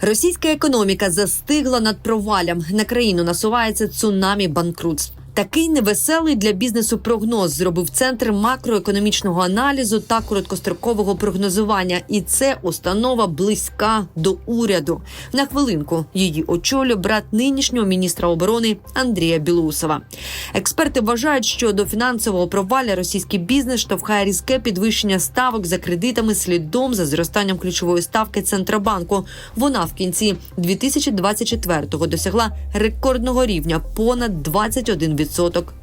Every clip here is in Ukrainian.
Російська економіка застигла над провалям. На країну насувається цунамі банкрутств. Такий невеселий для бізнесу прогноз зробив центр макроекономічного аналізу та короткострокового прогнозування. І це установа близька до уряду. На хвилинку її очолює брат нинішнього міністра оборони Андрія Білусова. Експерти вважають, що до фінансового провалля російський бізнес штовхає різке підвищення ставок за кредитами слідом за зростанням ключової ставки центробанку. Вона в кінці 2024-го досягла рекордного рівня понад 21%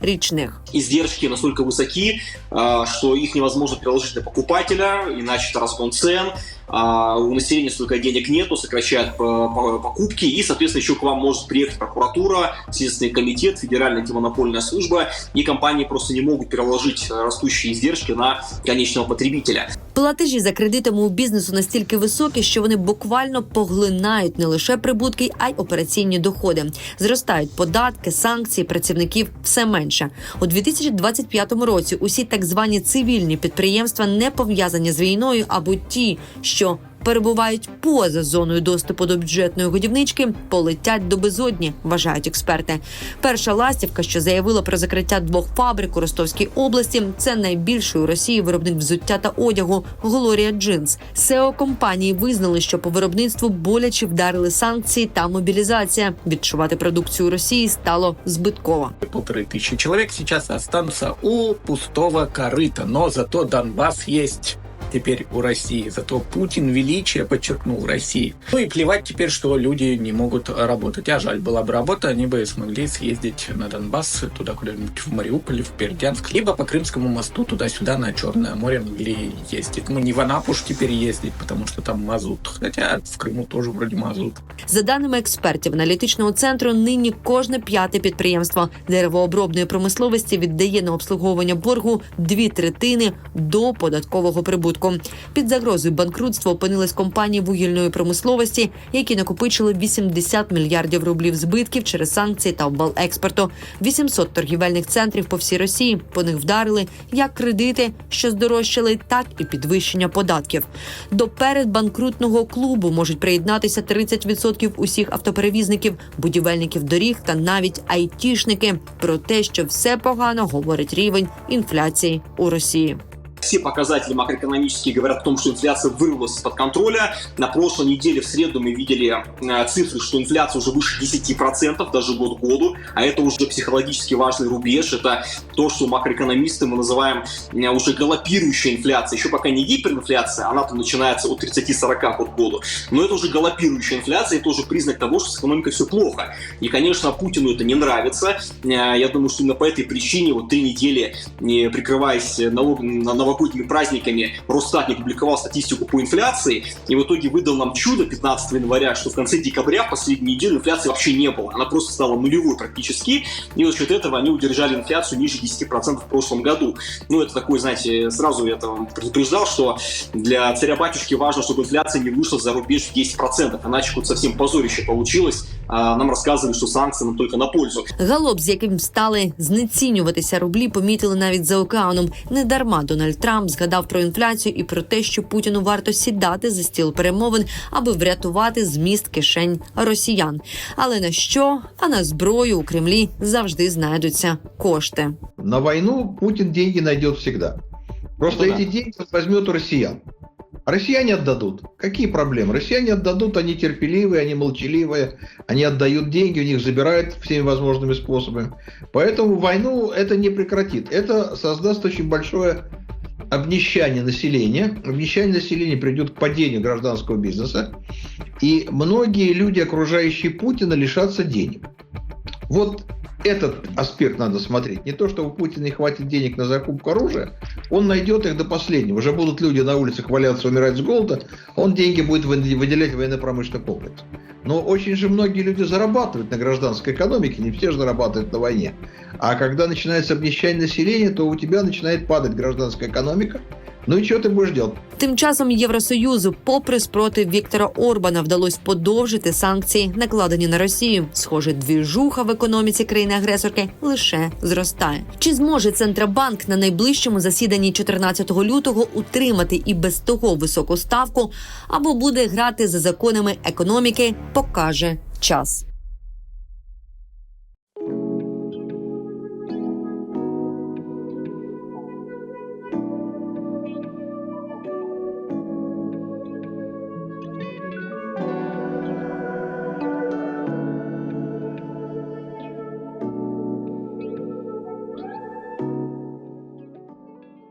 річних. издержки настолько высоки, а, что их невозможно переложить на покупателя, иначе это разгон цен, а у населения столько денег нету, сокращают по- по- покупки, и, соответственно, еще к вам может приехать прокуратура, Следственный комитет, Федеральная антимонопольная служба, и компании просто не могут переложить э, растущие издержки на конечного потребителя. Платежі за кредитами у бізнесу настільки високі, що вони буквально поглинають не лише прибутки, а й операційні доходи. Зростають податки, санкції, працівників все менше. У 2025 році усі так звані цивільні підприємства не пов'язані з війною або ті, що перебувають поза зоною доступу до бюджетної годівнички, полетять до безодні, вважають експерти. Перша ластівка, що заявила про закриття двох фабрик у Ростовській області, це найбільший у Росії виробник взуття та одягу Глорія Джинс. СЕО компанії визнали, що по виробництву боляче вдарили санкції та мобілізація. Відчувати продукцію Росії стало збитково. полторы тысячи человек сейчас останутся у пустого корыта. Но зато Донбасс есть теперь у России. Зато Путин величие подчеркнул России. Ну и плевать теперь, что люди не могут работать. А жаль, была бы работа, они бы смогли съездить на Донбасс, туда куда-нибудь в Мариуполь, в Бердянск, либо по Крымскому мосту туда-сюда на Черное море могли ездить. Ну, не в Анапу ж теперь ездить, потому что там мазут. Хотя в Крыму тоже вроде мазут. За даними експертів аналітичного центру, нині кожне п'яте підприємство деревообробної промисловості віддає на обслуговування боргу дві третини до податкового прибутку. Під загрозою банкрутства опинились компанії вугільної промисловості, які накопичили 80 мільярдів рублів збитків через санкції та обвал експорту. 800 торгівельних центрів по всій Росії по них вдарили як кредити, що здорожчали, так і підвищення податків. До передбанкрутного клубу можуть приєднатися 30% усіх автоперевізників, будівельників доріг та навіть айтішники. Про те, що все погано говорить рівень інфляції у Росії. Все показатели макроэкономические говорят о том, что инфляция вырвалась из-под контроля. На прошлой неделе в среду мы видели э, цифры, что инфляция уже выше 10%, даже год к году. А это уже психологически важный рубеж. Это то, что макроэкономисты мы называем э, уже галопирующая инфляция. Еще пока не гиперинфляция, она там начинается от 30-40 год к году. Но это уже галопирующая инфляция, это уже признак того, что с экономикой все плохо. И, конечно, Путину это не нравится. Э, Я думаю, что именно по этой причине вот три недели, прикрываясь налог- на- новогодними праздниками, Росстат не публиковал статистику по инфляции, и в итоге выдал нам чудо 15 января, что в конце декабря, в последнюю неделю, инфляции вообще не было. Она просто стала нулевой практически, и за счет этого они удержали инфляцию ниже 10% в прошлом году. Ну, это такой, знаете, сразу я там предупреждал, что для царя-батюшки важно, чтобы инфляция не вышла за рубеж в 10%, иначе вот совсем позорище получилось. А нам рассказывали, что санкции нам только на пользу. Галоп, з яким стали знецінюватися рублі, помітили навіть за океаном. Недарма Дональд Трамп згадав про інфляцію і про те, що Путіну варто сідати за стіл перемовин, аби врятувати зміст кишень росіян. Але на що? А на зброю у Кремлі завжди знайдуться кошти. На войну Путин деньги найдет всегда. Просто Ну да. эти деньги возьмет у россиян. Россияне отдадут. Какие проблемы? Россияне отдадут, они терпеливые, они молчаливые, они отдают деньги, у них забирают всеми возможными способами. Поэтому войну это не прекратит. Это создаст очень большое обнищание населения. Обнищание населения приведет к падению гражданского бизнеса. И многие люди, окружающие Путина, лишатся денег. Вот этот аспект надо смотреть. Не то, что у Путина не хватит денег на закупку оружия, он найдет их до последнего. Уже будут люди на улицах валяться, умирать с голода, он деньги будет вы- выделять в военно-промышленный комплекс. Но очень же многие люди зарабатывают на гражданской экономике, не все же зарабатывают на войне. А когда начинается обнищание населения, то у тебя начинает падать гражданская экономика, Ну и что ты будешь делать? Тим часом Євросоюзу, попри спротив Віктора Орбана, вдалося подовжити санкції, накладені на Росію. Схоже, двіжуха в економіці країни-агресорки лише зростає. Чи зможе центробанк на найближчому засіданні 14 лютого утримати і без того високу ставку, або буде грати за законами економіки, покаже час.